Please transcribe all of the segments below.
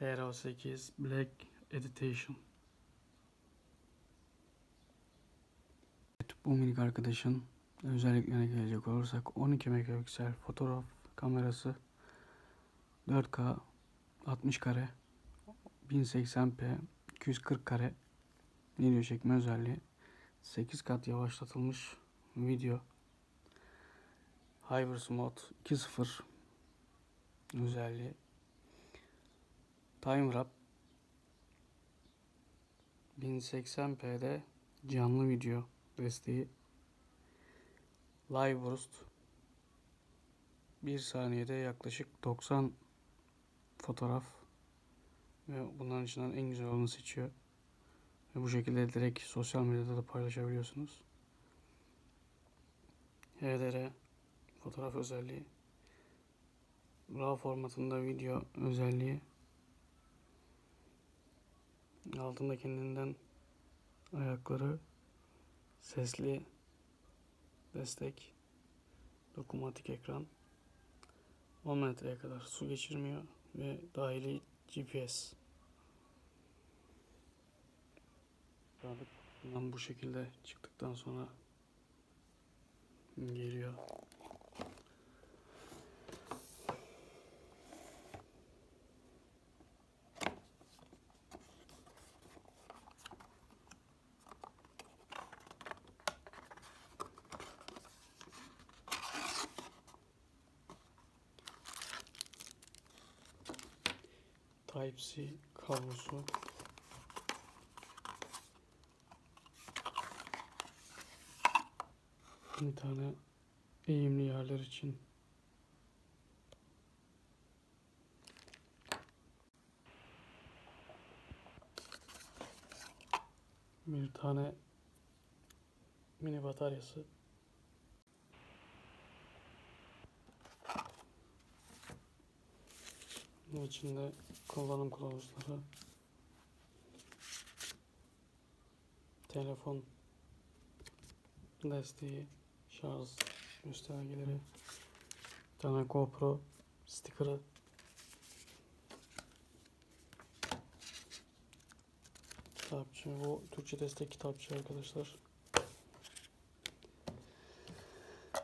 Hero 8 Black Edition. Evet, bu minik arkadaşın özelliklerine gelecek olursak 12 megapiksel fotoğraf kamerası 4K 60 kare 1080p 240 kare video çekme özelliği 8 kat yavaşlatılmış video Hypersmode 2.0 özelliği Time Wrap. 1080p'de canlı video desteği. Live Burst. 1 saniyede yaklaşık 90 fotoğraf. Ve bunların içinden en güzel olanı seçiyor. Ve bu şekilde direkt sosyal medyada da paylaşabiliyorsunuz. HDR fotoğraf özelliği. RAW formatında video özelliği altında kendinden ayakları sesli destek dokunmatik ekran 10 metreye kadar su geçirmiyor ve dahili GPS Bundan bu şekilde çıktıktan sonra geliyor. Type-C kablosu. Bir tane eğimli yerler için. Bir tane mini bataryası bunun içinde kullanım kılavuzları telefon desteği şarj göstergeleri bir tane GoPro sticker'ı kitapçı bu Türkçe destek kitapçı arkadaşlar.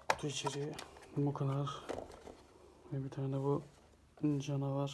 Kutu içeriği bu kadar. Ve bir tane de bu canavar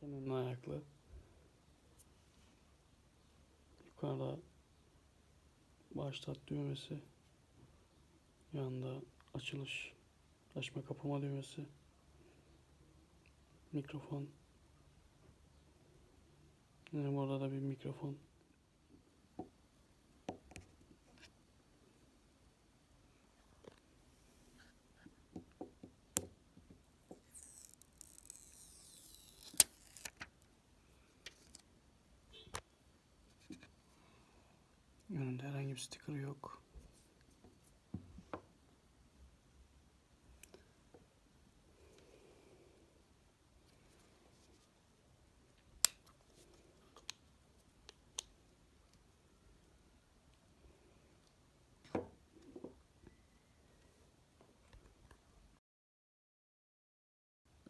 Kenarına ayaklı. Yukarıda başlat düğmesi. Yanında açılış, açma kapama düğmesi. Mikrofon. Yine burada da bir mikrofon. Önünde herhangi bir sticker yok.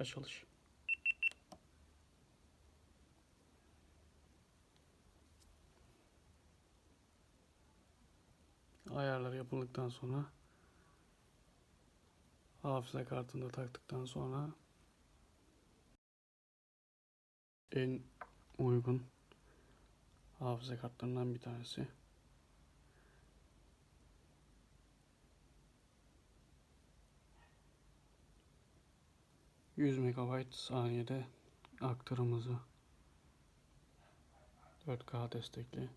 Açılış. Yapıldıktan sonra hafıza kartını da taktıktan sonra en uygun hafıza kartlarından bir tanesi. 100 MB saniyede aktarımızı 4K destekli